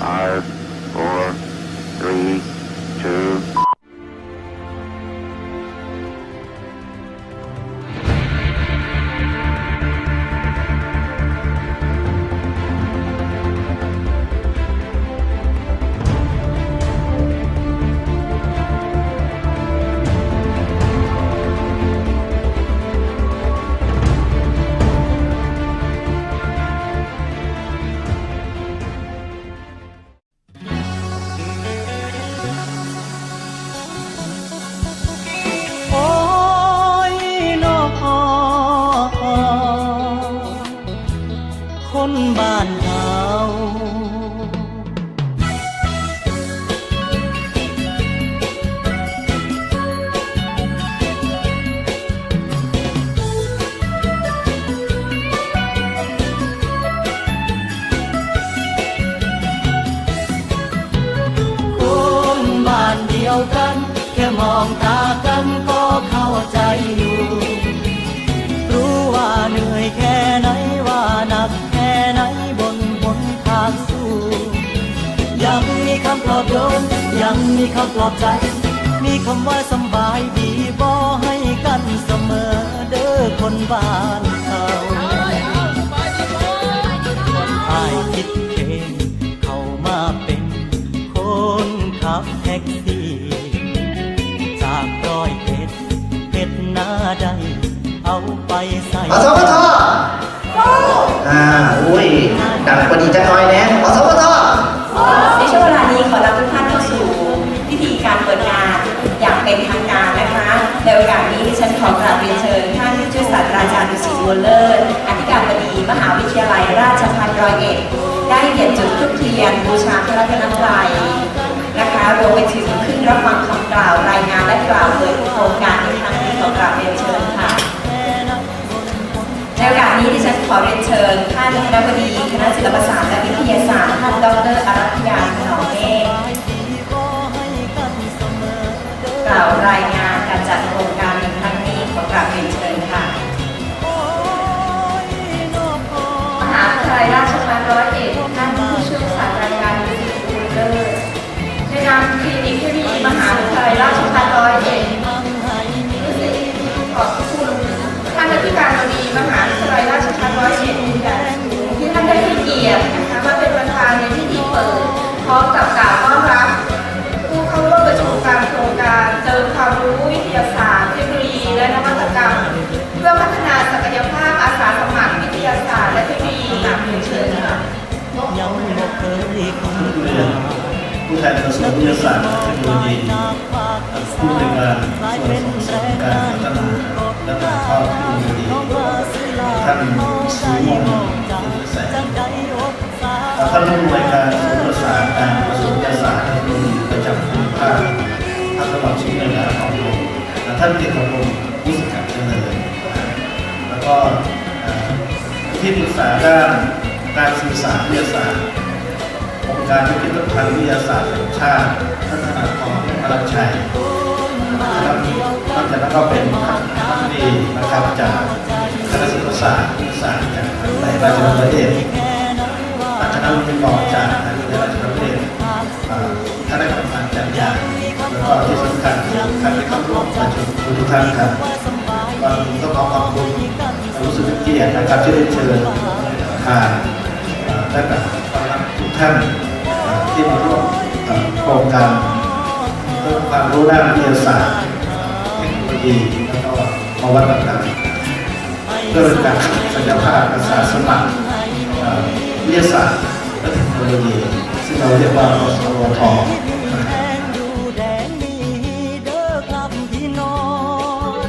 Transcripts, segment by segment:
Five, คนบ้านเราค ยังมีคำปลอบใจ มีคำว่าสำบายดีบอให้กันเสมอเด้อคนบ้านเขาอายคิดเองเข้ามาเป็นคนขับแท็กซี่ จากร้อยเอ็ดเอ็ดหน้าใดเอาไปใส่อสมทอ่าอุ้ยดังกว่าดีจังน้อยแนะอสมท มหาวิทยาลัยราชภัฏร้อยเอ็ดได้เกียรติจุดธูปเทียนบูชาพระรัตนตรัยนะคะรวมไปถึงขึ้นรับฟังคำกล่าวรายงานและกล่าวเผยโครงการในครั้งนี้ขอกราบเรียนเชิญค่ะในโอกาสนี้ดิฉันขอเรียนเชิญท่านคณบดีคณะศิลปศาสตร์และวิทยาศาสตร์ท่านดรอารัธยาหนองเมฆกล่าวรายงาน ท่านผู้อำนวยการศูนย์ประสานการกระทรวงวิทยาศาสตร์ทคโนโลยีประจำภูมิภาคท่านสมัครชิงเงินการของผมท่านเกียรติพงศ์ผู้สังกัดเจริญแล้วก็ที่ปรึกษาด้านการสื่อสารวิทยาศาสตร์องค์การพิพิธภัณฑ์วิทยาศาสตร์แห่งชาติท่านธนาธรพลังชัยนะครับนอกจากนั้นก็เป็นท่านดีนะครับจากคณะศิลปศาสตร์ศาสตร์จากในราชบัณฑิตเอก คณะวิทยากรจากในราชบัณฑิตเอกอ่าคณะกรรมการจัดงาแล้วก็ที่สำคัญท่านที่เข้าร่วมประชุมทุกท่านครับวันนี้ต้องขอขอบคุณรู้สึกเป็นเกียรตินะครับที่ได้เชิญทางอ่าและกับทุกท่านที่มาร่วมโครงการเพิ่มความรู้ด้านวิทยาศาสตร์เทคโนโลยีแล้วก็นวัตกรรมเพื่อเป็นการศักยภาพอาสาสมัครวิทยาศาสตร์ โนโลยีซึ่งเราเรียกว่าอสวทแดงดูแดงมีเด้อครับพี่น้อง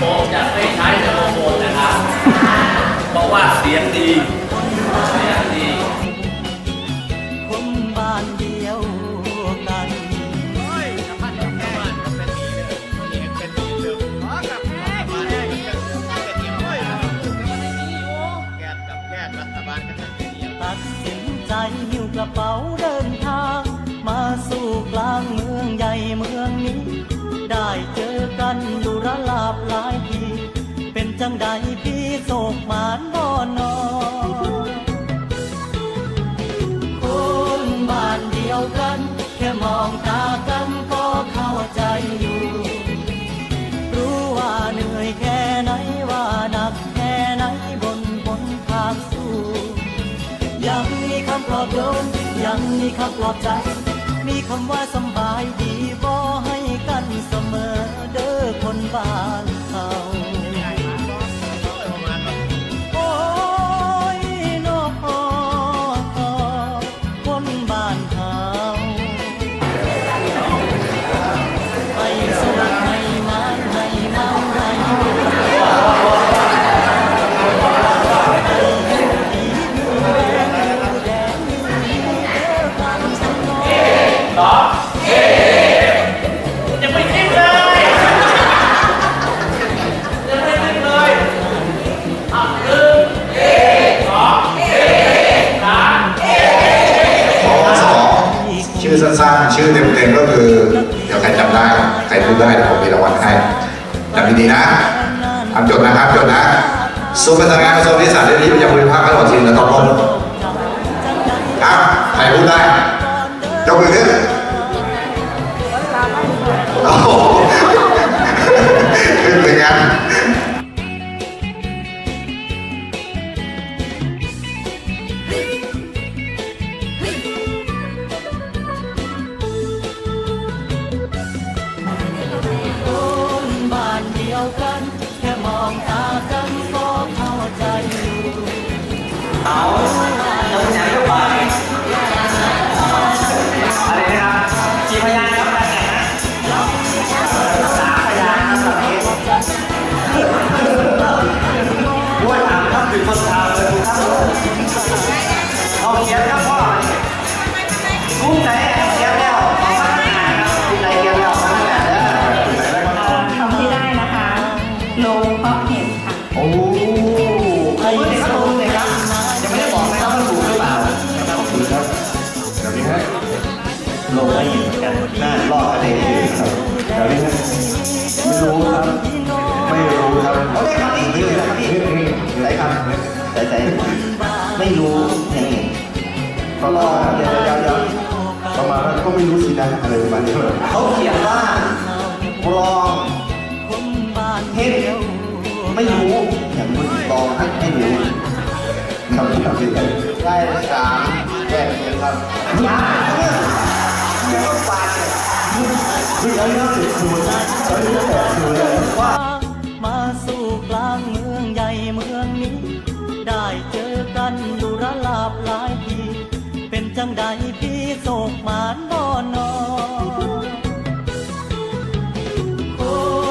ผมจะไม่ใช้ไมโครโฟนนะครับ เพราะว่าเสียงดี บหลายที เป็นจังใดพี่โศกมานบ่นอนคนบ้านเดียวกัน แค่มองตากันก็เข้าใจอยู่ รู้ว่าเหนื่อยแค่ไหนว่าหนักแค่ไหนบนบนทางสู้ยังมีคำปลอบโยนยังมีคำปลอบใจ มีคำว่าสบายดี บ้าน ศูน ใจใจไม่รู้ยังไงประมาณเดี๋ยวเดี๋ยวเดี๋ยวประมาณว่าก็ไม่รู้สินะอะไรประมาณนี้เขาเขียนว่าลองเห็นไม่รู้อย่างคุณลองให้ไม่รู้ทำทำได้ได้สามแยกเลยครับว้าเนี่ยก็ปาดคือแล้วเนี่ยสิคูณแล้วเนี่ยแปด มานบ่อนอค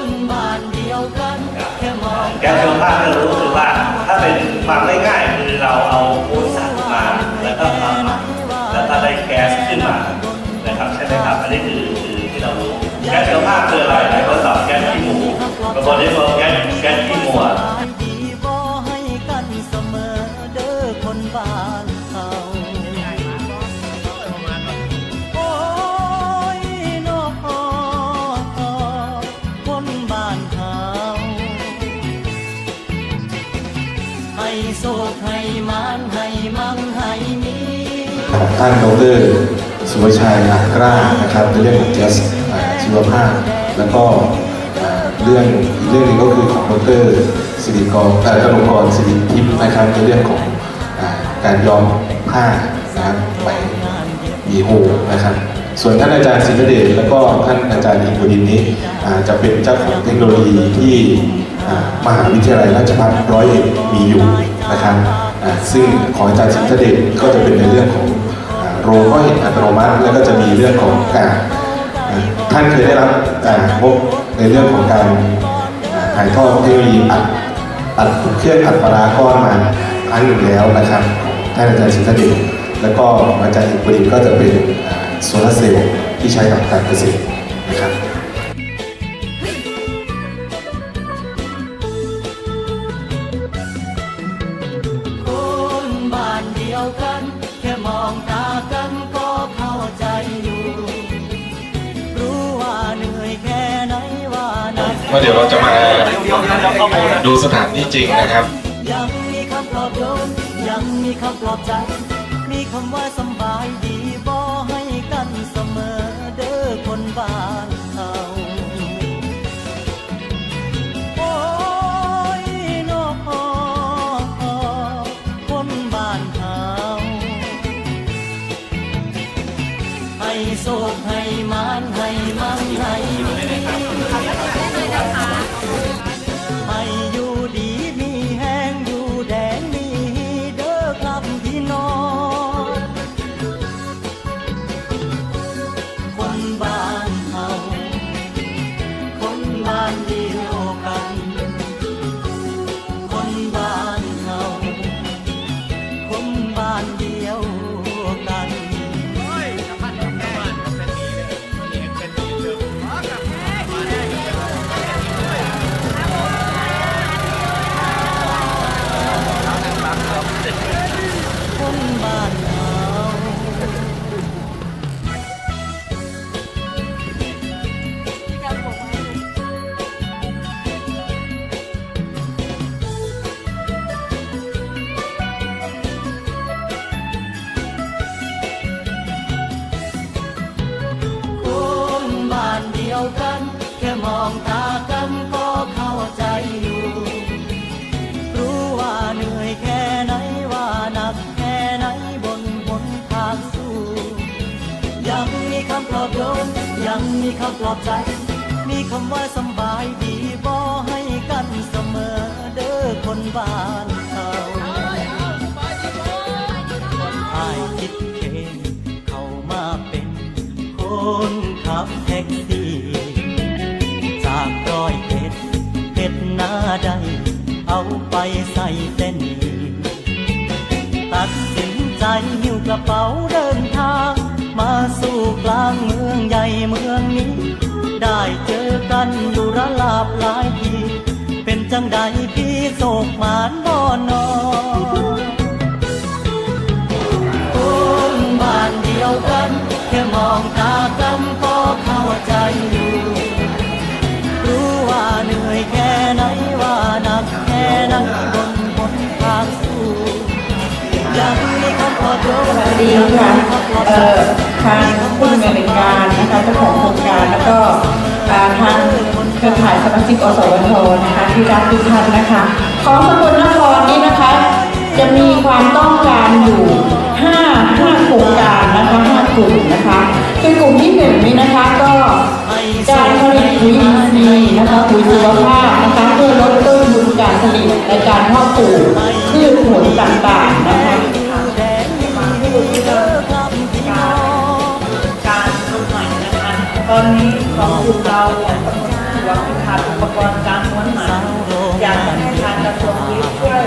นบ้านเดียวกันแค่มองแก๊สเชื้อผ้าก็รู้คือว่าถ้าเป็นความง่ายๆคือเราเอามูลสัตมาแล้วก็ทำมาแล้วก็ได้แก๊สขึ้นมานะครับใช่ไหมครับอันนี้คือคือที่เรารู้แก๊สชื้อผ้าคืออะไรไหนก็ตอบแก๊สขี้หมูบางคนที่บอกแก๊สแก๊ ท่านดรสุวชัยอักล้านะครับในเรื่องของแก๊สชีวภาพ แล้วก็เรื่องอีกเรื่องหนึงก็คือของดรสิริกรเอ่อกนกรสิริทิพย์นะครับในเรื่องของการย้อมผ้านะครับไหมมีโฮนะครับ ส่วนท่านอาจารย์ศิลเดชแล้วก็ท่านอาจารย์อินบุดินนี้จะเป็นเจ้าของเทคโนโลยีที่มหาวิทยาลัยราชภัฏร้อยเอ็ดมีอยู่นะครับซึ่งของอาจารย์ศิลเดชก็จะเป็นในเรื่องของ โรงก็เห็นอัตโนมัติ แล้วก็จะมีเรื่องของการท่านเคยได้รับงบในเรื่องของการถ่ายทอดเทคโนโลยีอัดอัดเครื่องอัดปลาร้าก้อนมาครั้งหนึ่งแล้วนะครับท่านอาจารย์สิทธเดชแล้วก็อาจารย์อิปรินก็จะเป็นโซลาเซลล์ที่ใช้กับการเกษตรนะครับ ว่าเดี๋ยวเราจะมาดูสถานที่จริงนะครับ ยังมีคำปลอบโยนยังมีคำปลอบใจ มีคำว่าสบายดีบ่ให้กันเสมอเด้อคนบ้าน องตากันก็เข้าใจอยู่ รู้ว่าเหนื่อยแค่ไหนว่าหนักแค่ไหนบนหนทางสู้ ยังมีคำปลอบโยนยังมีคำปลอบใจ มีคำว่าสบายดีบอให้กันเสมอเด้อคนบ้านเขาอายคิดเองเข้ามาเป็นคนขับแท็กซี่ เป๋าเดินทาง มาสู่กลางเมืองใหญ่เมืองนี้ ได้เจอกันอยู่ระลาบหลายที เป็นจังใดพี่โศกหมานบ่อนอคนบ้านเดียวกัน แค่มองตากันก็เข้าใจอยู่รู้ว่าเหนื่อยแค่ไหนว่าหนักแค่ไหนบน ดีค่ะทางผู้ดำเนินการนะคะเจ้าของโครงการแล้วก็ทางเครือข่ายสมาชิกอสวทนะคะที่รักทุกท่านนะคะ ของสกลนครนี้นะคะ จะมีความต้องการอยู่5 5โครงการนะคะ5กลุ่มนะคะคือกลุ่มที่หนึ่งนี้นะคะก็การผลิตปุ๋ยอินทรีย์นะคะปุ๋ยชีวภาพนะคะเพื่อลดต้นทุนการผลิตในการเพาะปลูกพืชผลต่างๆนะคะ ตอนนี้ของกลุ่มเราเนี่ยกำลังว่าขาดอุปกรณ์การม้วนหมอยากให้ทางกระทรวงนี้ช่วย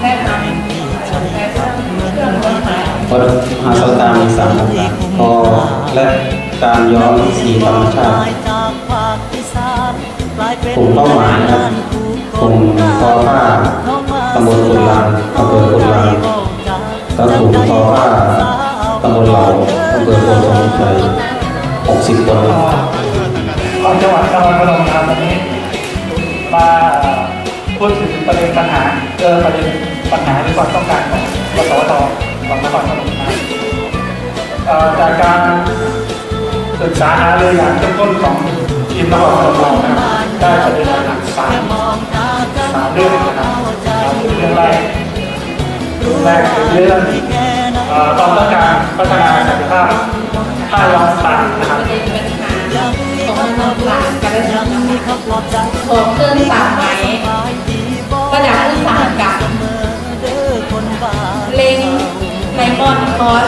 แนะนำในเรื่องเครื่องม้วนไหมวัดมหาสตางค์มีสามประการพอและการย้อมสีธรรมชาติกลุ่มเป้าหมายนะครับกลุ่มทอผ้าตำบลกุลานอำเภอกุลานและกลุ่มทอผ้าตำบลเหล่าอำเภอโพธิ์สมุทรชัย 60คนครับของจังหวัดนครพนมครับวันนี้มาพูดถึงประเด็นปัญหาเจอประเด็นปัญหาหรือความต้องการของกสทของนครพนมนะครับเอ่อจากการศึกษาหาเรืออย่างเข้มข้นของทีมนครพนมเรานะครับได้ประเด็นหลักสามสามเรื่องนะครับเรื่องแรกเรื่องแรกคือเรื่องเอ่อความต้องการพัฒนาศักยภาพ ผ้าย้อมตากนะครับของเครื่องสามไหมระดับอุตสาหกรรมเล็งไนมอนคอส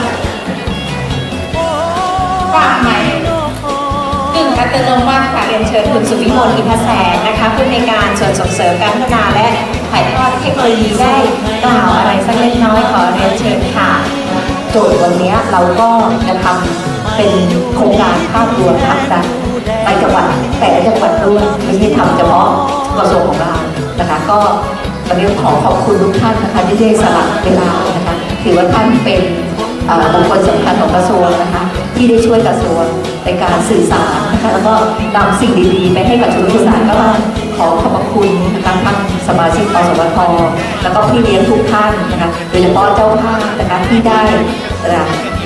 ฝากไหมกึ่งอัตโนมัติค่ะเรียนเชิญคุณสุวิมลอินทแสงนะคะผู้ในการส่วนส่งเสริมการพัฒนาและถ่ายทอดเทคโนโลยีได้กล่าวอะไรสักเล็กน้อยขอเรียนเชิญค่ะ โจทย์วันนี้เราก็จะทำเป็นโครงการภาพรวมผลักดันไปจังหวัดแต่ละจังหวัดด้วยไม่ใช่ทำเฉพาะกระทรวงของเรานะคะก็วันนี้ขอขอบคุณทุกท่านนะคะที่ได้สละเวลานะคะถือว่าท่านเป็นบุคคลสำคัญของกระทรวงนะคะที่ได้ช่วยกระทรวงในการสื่อสารนะคะแล้วก็นำสิ่งดีๆไปให้กับชุมชนก็ข อขอบคุณนะคะทั้งสมาชิกอสวทแล้วก็พี่เลี้ยงทุกท่านนะคะโดยเฉพาะเจ้าภาพนะคะที่ได้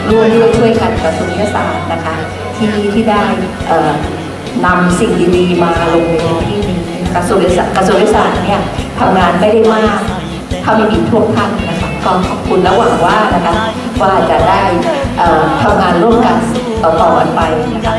ร่วมด้วยช่วยกันกับสุนิยศาสตร์นะคะที่ที่ได้นำสิ่งดีๆมาลงในที่นี้กระทรวงศึกษากระทรวงศึกษาเนี่ยทำงานไม่ได้มากถ้าไม่มีท่วงท่านนะคะก็ขอบคุณและหวังว่านะคะว่าจะได้ทำงานร่วมกันต่อๆกันไปนะคะ